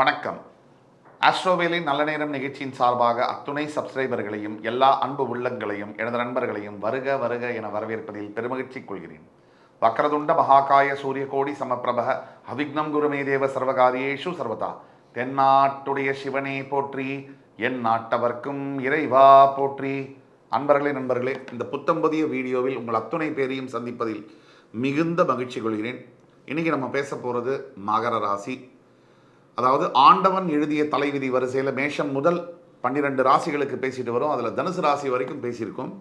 வணக்கம். ஆஸ்ட்ரோவேலின் நல்ல நேரம் நிகழ்ச்சியின் சார்பாக அத்துணை சப்ஸ்கிரைபர்களையும் எல்லா அன்பு உள்ளங்களையும் எனது நண்பர்களையும் வருக வருக என வரவேற்பதில் பெருமகிழ்ச்சி கொள்கிறேன். வக்ரதுண்ட மகாகாய சூரியகோடி சமப்பிரபக அவிக்னம் குருமே தேவ சர்வகாரியேஷு சர்வதா. தென்னாட்டுடைய சிவனே போற்றி என் நாட்டவர்க்கும் இறைவா போற்றி. அன்பர்களே நண்பர்களே இந்த புத்தம்பதிய வீடியோவில் உங்கள் அத்துணை பேரையும் சந்திப்பதில் மிகுந்த மகிழ்ச்சி கொள்கிறேன். இன்றைக்கி நம்ம பேச போகிறது மகர ராசி. அதாவது ஆண்டவன் எழுதிய தலைவிதி வரிசையில் மேஷம் முதல் பன்னிரெண்டு ராசிகளுக்கு பேசிட்டு வரும். அதில் தனுசு ராசி வரைக்கும் பேசியிருக்கோம்.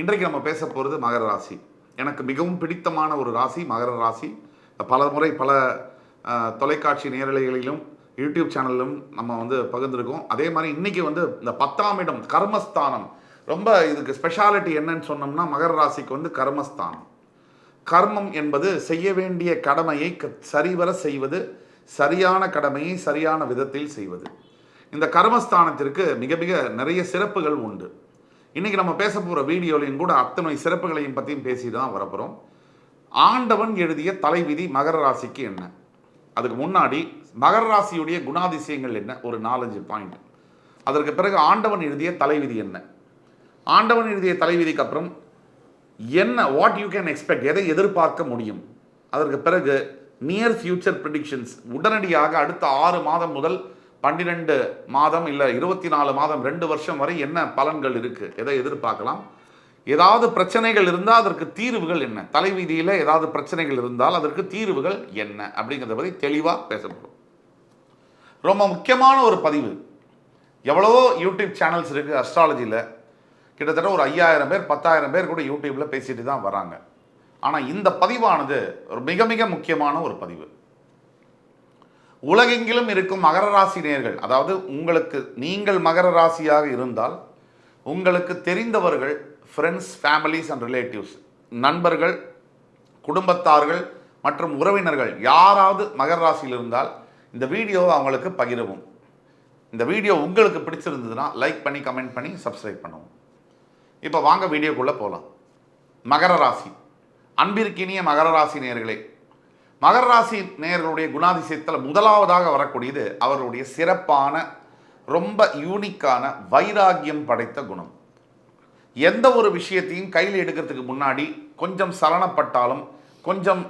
இன்றைக்கு நம்ம பேச போகிறது மகர ராசி. எனக்கு மிகவும் பிடித்தமான ஒரு ராசி மகர ராசி. பல முறை பல தொலைக்காட்சி நேரலைகளிலும் யூடியூப் சேனலிலும் நம்ம வந்து பகிர்ந்துருக்கோம். அதே மாதிரி இன்னைக்கு வந்து இந்த பத்தாம் இடம் கர்மஸ்தானம். ரொம்ப இதுக்கு ஸ்பெஷாலிட்டி என்னன்னு சொன்னோம்னா மகர ராசிக்கு வந்து கர்மஸ்தானம். கர்மம் என்பது செய்ய வேண்டிய கடமையை சரிவர செய்வது சரியான கடமையை சரியான விதத்தில் செய்வது. இந்த கர்மஸ்தானத்திற்கு மிக மிக நிறைய சிறப்புகள் உண்டு. இன்றைக்கி நம்ம பேச போகிற வீடியோலையும் கூட அத்தனை சிறப்புகளையும் பற்றியும் பேசி தான் வரப்போகிறோம் ஆண்டவன் எழுதிய தலைவிதி மகர ராசிக்கு என்ன? அதுக்கு முன்னாடி மகர ராசியுடைய குணாதிசயங்கள் என்ன? ஒரு நாலஞ்சு பாயிண்ட் அதற்கு பிறகு ஆண்டவன் எழுதிய தலைவிதி என்ன? ஆண்டவன் எழுதிய தலைவிதிக்கு அப்புறம் என்ன வாட் யூ கேன் எக்ஸ்பெக்ட் எதை எதிர்பார்க்க முடியும்? அதற்கு பிறகு நியர் ஃபியூச்சர் ப்ரிடிக்ஷன்ஸ் உடனடியாக அடுத்த ஆறு மாதம் முதல் பன்னிரெண்டு மாதம் இல்லை இருபத்தி நாலு மாதம் ரெண்டு வருஷம் வரை என்ன பலன்கள் இருக்குது எதை எதிர்பார்க்கலாம்? ஏதாவது பிரச்சனைகள் இருந்தால் அதற்கு தீர்வுகள் என்ன? தலைவீதியில் ஏதாவது பிரச்சனைகள் இருந்தால் அதற்கு தீர்வுகள் என்ன? அப்படிங்கிறத பற்றி தெளிவாக பேசப்படும். ரொம்ப முக்கியமான ஒரு பதிவு. எவ்வளவோ யூடியூப் சேனல்ஸ் இருக்குது அஸ்ட்ராலஜியில் கிட்டத்தட்ட ஒரு ஐயாயிரம் பேர் பத்தாயிரம் பேர் கூட யூடியூப்பில் பேசிட்டு தான் வராங்க. ஆனால் இந்த பதிவானது ஒரு மிக மிக முக்கியமான ஒரு பதிவு. உலகெங்கிலும் இருக்கும் மகர ராசி நேர்கள் அதாவது உங்களுக்கு நீங்கள் மகர ராசியாக இருந்தால் உங்களுக்கு தெரிந்தவர்கள் ஃப்ரெண்ட்ஸ் ஃபேமிலிஸ் அண்ட் ரிலேட்டிவ்ஸ் நண்பர்கள் குடும்பத்தார்கள் மற்றும் உறவினர்கள் யாராவது மகர ராசியில் இருந்தால் இந்த வீடியோவை அவங்களுக்கு பகிரவும். இந்த வீடியோ உங்களுக்கு பிடிச்சிருந்ததுன்னா லைக் பண்ணி கமெண்ட் பண்ணி சப்ஸ்கிரைப் பண்ணுவோம். இப்போ வாங்க வீடியோக்குள்ளே போகலாம் மகர ராசி. அன்பிற்கினிய மகர ராசி நேயர்களே மகர ராசி நேர்களுடைய குணாதிசயத்தில் முதலாவதாக வரக்கூடியது அவர்களுடைய சிறப்பான ரொம்ப யூனிக்கான வைராகியம் படைத்த குணம். எந்த ஒரு விஷயத்தையும் கையில் எடுக்கிறதுக்கு முன்னாடி கொஞ்சம் சலனப்பட்டாலும் கொஞ்சம்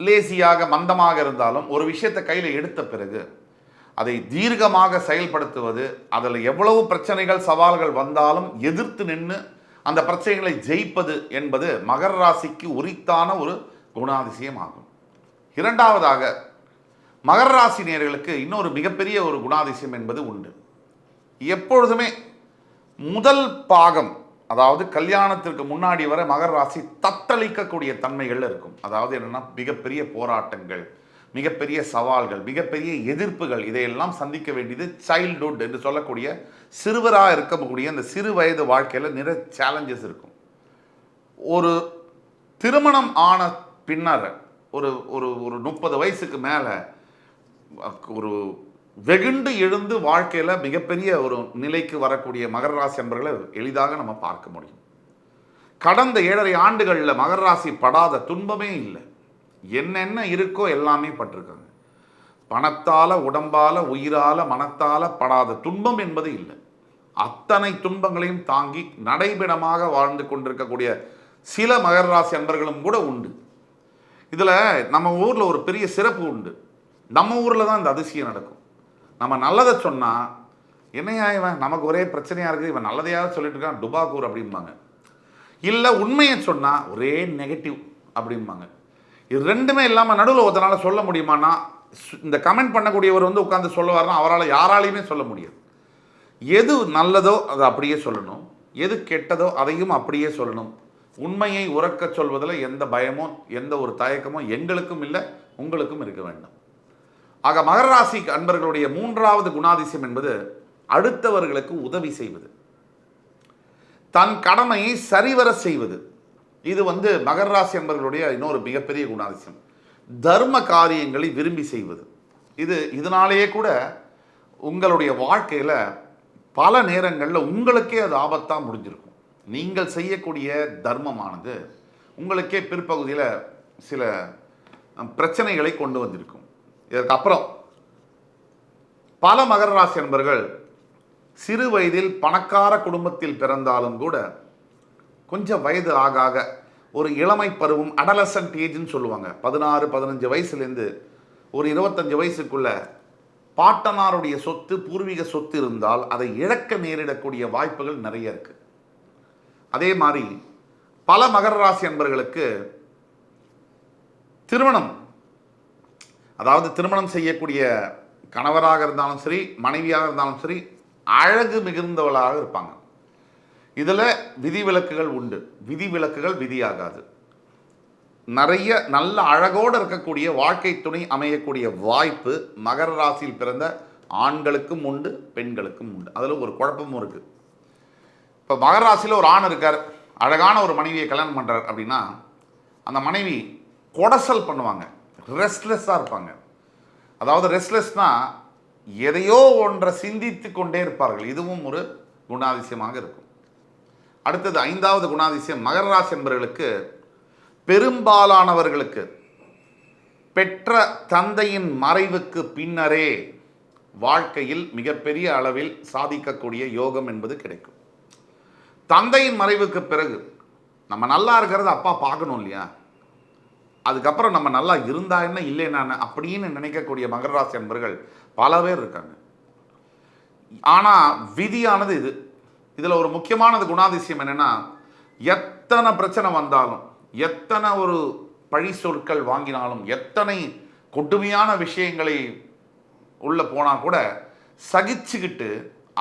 லேசியாக மந்தமாக இருந்தாலும் ஒரு விஷயத்தை கையில் எடுத்த பிறகு அதை தீர்க்கமாக செயல்படுத்துவது அதில் எவ்வளவு பிரச்சனைகள் சவால்கள் வந்தாலும் எதிர்த்து நின்று அந்த பிரச்சனைகளை ஜெயிப்பது என்பது மகர ராசிக்கு உரித்தான ஒரு குணாதிசயம் ஆகும் இரண்டாவதாக மகர ராசி நேர்களுக்கு இன்னொரு மிகப்பெரிய ஒரு குணாதிசயம் என்பது உண்டு. எப்பொழுதுமே முதல் பாகம் அதாவது கல்யாணத்திற்கு முன்னாடி வர மகர ராசி தத்தளிக்கக்கூடிய தன்மைகள் இருக்கும். அதாவது என்னன்னா மிகப்பெரிய போராட்டங்கள் மிகப்பெரிய சவால்கள் மிகப்பெரிய எதிர்ப்புகள் இதையெல்லாம் சந்திக்க வேண்டியது சைல்டுஹுட் என்று சொல்லக்கூடிய சிறுவராக இருக்கக்கூடிய அந்த சிறு வயது வாழ்க்கையில் நிறைய சேலஞ்சஸ் இருக்கும். ஒரு திருமணம் ஆன பின்னர் ஒரு ஒரு ஒரு முப்பது வயசுக்கு மேலே ஒரு வெகுண்டு எழுந்து வாழ்க்கையில் மிகப்பெரிய ஒரு நிலைக்கு வரக்கூடிய மகர ராசி என்பர்களை எளிதாக நம்ம பார்க்க முடியும். கடந்த ஏழரை ஆண்டுகளில் மகர ராசி படாத துன்பமே இல்லை. என்னென்ன இருக்கோ எல்லாமே பட்டிருக்காங்க. பணத்தால உடம்பால உயிரால மனத்தால படாத துன்பம் என்பது இல்லை. அத்தனை துன்பங்களையும் தாங்கி நடைபெணமாக வாழ்ந்து கொண்டிருக்கக்கூடிய சில மகர ராசி அன்பர்களும் கூட உண்டு. இதில் நம்ம ஊரில் ஒரு பெரிய சிறப்பு உண்டு. நம்ம ஊரில் தான் இந்த அதிசயம் நடக்கும். நம்ம நல்லதை சொன்னால் என்னையா இவன்? நமக்கு ஒரே பிரச்சனையாக இருக்குது. இவன் நல்லதையாவது சொல்லிட்டு இருக்கான் டுபாக்கூர் அப்படிம்பாங்க. இல்லை உண்மையை சொன்னால் ஒரே நெகட்டிவ் அப்படிம்பாங்க. இது ரெண்டுமே இல்லாமல் நடுவில் ஒருத்தனால சொல்ல முடியுமானா இந்த கமெண்ட் பண்ணக்கூடியவர் வந்து உட்காந்து சொல்லுவார்னா அவரால் யாராலையுமே சொல்ல முடியாது. எது நல்லதோ அதை அப்படியே சொல்லணும். எது கெட்டதோ அதையும் அப்படியே சொல்லணும். உண்மையை உறக்க சொல்வதில் எந்த பயமோ எந்த ஒரு தயக்கமோ எங்களுக்கும் இல்லை உங்களுக்கும் இருக்க வேண்டும். ஆக மகர ராசி அன்பர்களுடைய மூன்றாவது குணாதிசயம் என்பது அடுத்தவர்களுக்கு உதவி செய்வது. தன் கடமையை சரிவர செய்வது. இது வந்து மகர ராசி அன்பர்களுடைய இன்னொரு மிகப்பெரிய குணாதிசயம். தர்ம காரியங்களை விரும்பி செய்வது. இது இதனாலேயே கூட உங்களுடைய வாழ்க்கையில் பல நேரங்களில் உங்களுக்கே அது ஆபத்தாக முடிஞ்சிருக்கும். நீங்கள் செய்யக்கூடிய தர்மமானது உங்களுக்கே பிற்பகுதியில் சில பிரச்சனைகளை கொண்டு வந்திருக்கும். இதற்கப்புறம் பல மகர ராசி அன்பர்கள் சிறு வயதில் பணக்கார குடும்பத்தில் பிறந்தாலும் கூட கொஞ்சம் வயது ஆக ஆக ஒரு இளமை பருவம் அடலசன்ட் ஏஜ்னு சொல்லுவாங்க. பதினாறு பதினஞ்சு வயசுலேருந்து ஒரு இருபத்தஞ்சு வயசுக்குள்ள பாட்டனாருடைய சொத்து பூர்வீக சொத்து இருந்தால் அதை இழக்க நேரிடக்கூடிய வாய்ப்புகள் நிறைய இருக்குது அதே மாதிரி பல மகர ராசி அன்பர்களுக்கு திருமணம் அதாவது திருமணம் செய்யக்கூடிய கணவராக இருந்தாலும் சரி மனைவியாக இருந்தாலும் சரி அழகு மிகுந்தவளாக இருப்பாங்க. இதில் விதிவிலக்குகள் உண்டு. விதிவிலக்குகள் விதியாகாது. நிறைய நல்ல அழகோடு இருக்கக்கூடிய வாழ்க்கை துணை அமையக்கூடிய வாய்ப்பு மகர ராசியில் பிறந்த ஆண்களுக்கும் உண்டு பெண்களுக்கும் உண்டு. அதில் ஒரு குழப்பமும் இருக்குது இப்போ மகர ராசியில் ஒரு ஆண் இருக்கார். அழகான ஒரு மனைவியை கல்யாணம் பண்ணுறார் அப்படின்னா அந்த மனைவி கொடசல் பண்ணுவாங்க. ரெஸ்ட்லெஸ்ஸாக இருப்பாங்க. அதாவது ரெஸ்ட்லெஸ்னால் எதையோ ஒன்றை சிந்தித்து கொண்டே இருப்பார்கள். இதுவும் ஒரு குணாதிசயமாக இருக்கும். அடுத்தது ஐந்தாவது குணாதிசயம் மகர ராசி என்பவர்களுக்கு பெரும்பாலானவர்களுக்கு பெற்ற தந்தையின் மறைவுக்கு பின்னரே வாழ்க்கையில் மிகப்பெரிய அளவில் சாதிக்கக்கூடிய யோகம் என்பது கிடைக்கும். தந்தையின் மறைவுக்கு பிறகு நம்ம நல்லா இருக்கிறத அப்பா பார்க்கணும் இல்லையா? அதுக்கப்புறம் நம்ம நல்லா இருந்தா என்ன இல்லைன்னா நான் அப்படின்னு நினைக்கக்கூடிய மகர ராசி அன்பர்கள் பல பேர் இருக்காங்க. ஆனால் விதியானது இது. இதில் ஒரு முக்கியமானது குணாதிசயம் என்னென்னா எத்தனை பிரச்சனை வந்தாலும் எத்தனை ஒரு பழி சொற்கள் வாங்கினாலும் எத்தனை கொடுமையான விஷயங்களை உள்ள போனால் கூட சகிச்சுக்கிட்டு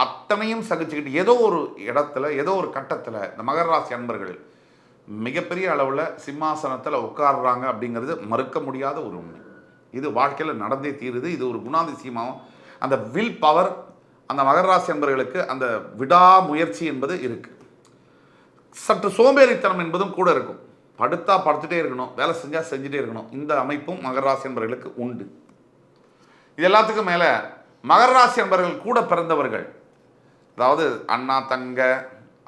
அத்தனையும் சகிச்சுக்கிட்டு ஏதோ ஒரு இடத்துல ஏதோ ஒரு கட்டத்தில் இந்த மகர ராசி அன்பர்கள் மிகப்பெரிய அளவில் சிம்மாசனத்தில் உட்கார்றாங்க அப்படிங்கிறது மறுக்க முடியாத ஒரு உண்மை. இது வாழ்க்கையில் நடந்தே தீருது. இது ஒரு குணாதிசயமாகவும் அந்த வில் பவர் அந்த மகர ராசி அன்பர்களுக்கு அந்த விடாமுயற்சி என்பது இருக்கு. சற்று சோம்பேறித்தனம் என்பதும் கூட இருக்கும். படுத்தா படுத்துட்டே இருக்கணும் வேலை செஞ்சால் செஞ்சுட்டே இருக்கணும். இந்த அமைப்பும் மகர ராசி அன்பர்களுக்கு உண்டு. இது எல்லாத்துக்கும் மேலே மகர ராசி அன்பர்கள் கூட பிறந்தவர்கள் அதாவது அண்ணா தங்க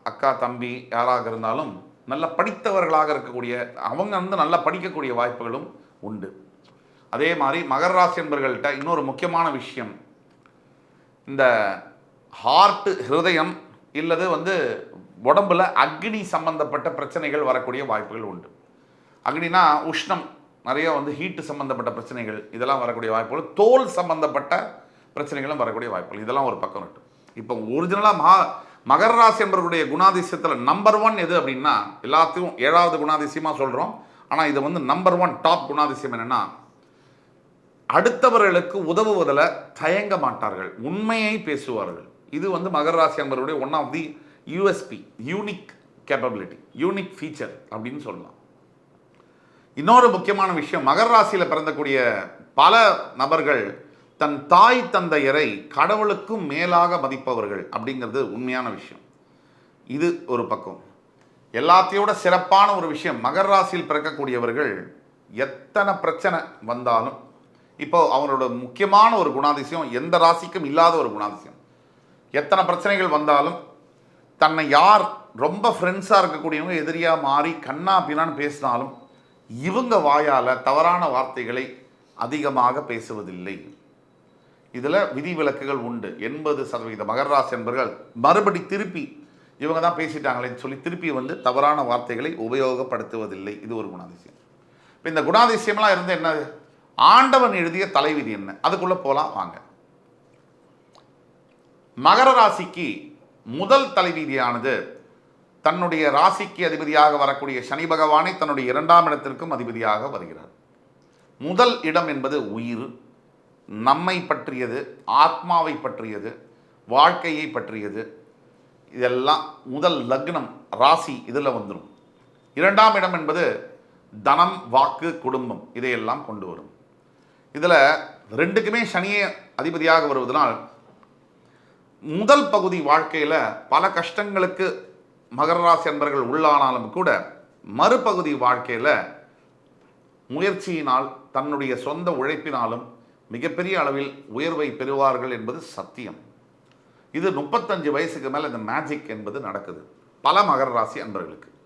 அக்கா தம்பி யாராக இருந்தாலும் நல்ல படித்தவர்களாக இருக்கக்கூடிய அவங்க வந்து நல்லா படிக்கக்கூடிய வாய்ப்புகளும் உண்டு. அதே மாதிரி மகர ராசி என்பர்கள்ட்ட இன்னொரு முக்கியமான விஷயம் இந்த ஹார்ட்டு ஹிருதயம் இல்லது வந்து உடம்புல அக்னி சம்பந்தப்பட்ட பிரச்சனைகள் வரக்கூடிய வாய்ப்புகள் உண்டு. அக்னினா உஷ்ணம் நிறைய வந்து ஹீட்டு சம்பந்தப்பட்ட பிரச்சனைகள் இதெல்லாம் வரக்கூடிய வாய்ப்புகள் தோல் சம்பந்தப்பட்ட பிரச்சனைகளும் வரக்கூடிய வாய்ப்புகள் இதெல்லாம் ஒரு பக்கம் இருக்கு. இப்போ ஒரிஜினலாக மகா மகர ராசி என்பவர்களுடைய குணாதிசயத்தில் நம்பர் ஒன் எது அப்படின்னா எல்லாத்தையும் ஏழாவது குணாதிசயமாக சொல்கிறோம் ஆனால் இது வந்து நம்பர் ஒன் டாப் குணாதிசயம் என்னென்னா அடுத்தவர்களுக்கு உதவுவதில் தயங்க மாட்டார்கள். உண்மையை பேசுவார்கள். இது வந்து மகர ராசி அன்பருடைய one of the USP unique capability unique feature அப்படின்னு சொல்லலாம். இன்னொரு முக்கியமான விஷயம் மகர ராசியில் பிறந்தக்கூடிய பல நபர்கள் தன் தாய் தந்தையரை கடவுளுக்கும் மேலாக மதிப்பவர்கள் அப்படிங்கிறது உண்மையான விஷயம். இது ஒரு பக்கம். எல்லாத்தையோட சிறப்பான ஒரு விஷயம் மகர ராசியில் பிறக்கக்கூடியவர்கள் எத்தனை பிரச்சனை வந்தாலும் இப்போ அவங்களோட முக்கியமான ஒரு குணாதிசயம் எந்த ராசிக்கும் இல்லாத ஒரு குணாதிசயம். எத்தனை பிரச்சனைகள் வந்தாலும் தன்னை யார் ரொம்ப ஃப்ரெண்ட்ஸாக இருக்கக்கூடியவங்க எதிரியாக மாறி கண்ணா பின்னான்னு பேசினாலும் இவங்க வாயால் தவறான வார்த்தைகளை அதிகமாக பேசுவதில்லை. இதில் விதிவிலக்குகள் உண்டு. எண்பது சதவீத மகராசி என்பர்கள் மறுபடி திருப்பி இவங்க தான் பேசிட்டாங்களேன்னு சொல்லி திருப்பி வந்து தவறான வார்த்தைகளை உபயோகப்படுத்துவதில்லை. இது ஒரு குணாதிசயம். இப்போ இந்த குணாதிசயம்லாம் இருந்து என்ன ஆண்டவன் எழுதிய தலைவிதி என்ன? அதுக்குள்ளே போகலாம் வாங்க. மகர ராசிக்கு முதல் தலைவிதியானது தன்னுடைய ராசிக்கு அதிபதியாக வரக்கூடிய சனி பகவானை தன்னுடைய இரண்டாம் இடத்திற்கும் அதிபதியாக வருகிறார். முதல் இடம் என்பது உயிர் நம்மை பற்றியது ஆத்மாவை பற்றியது வாழ்க்கையை பற்றியது. இதெல்லாம் முதல் லக்னம் ராசி இதில் வந்துடும் இரண்டாம் இடம் என்பது தனம் வாக்கு குடும்பம் இதையெல்லாம் கொண்டு வரும். இதில் ரெண்டுக்குமே சனியே அதிபதியாக வருவதனால் முதல் பகுதி வாழ்க்கையில் பல கஷ்டங்களுக்கு மகர ராசி அன்பர்கள் உள்ளானாலும் கூட மறுபகுதி வாழ்க்கையில் முயற்சியினால் தன்னுடைய சொந்த உழைப்பினாலும் மிகப்பெரிய அளவில் உயர்வை பெறுவார்கள் என்பது சத்தியம். இது முப்பத்தஞ்சு வயசுக்கு மேலே இந்த மேஜிக் என்பது நடக்குது. பல மகர ராசி அன்பர்களுக்கு.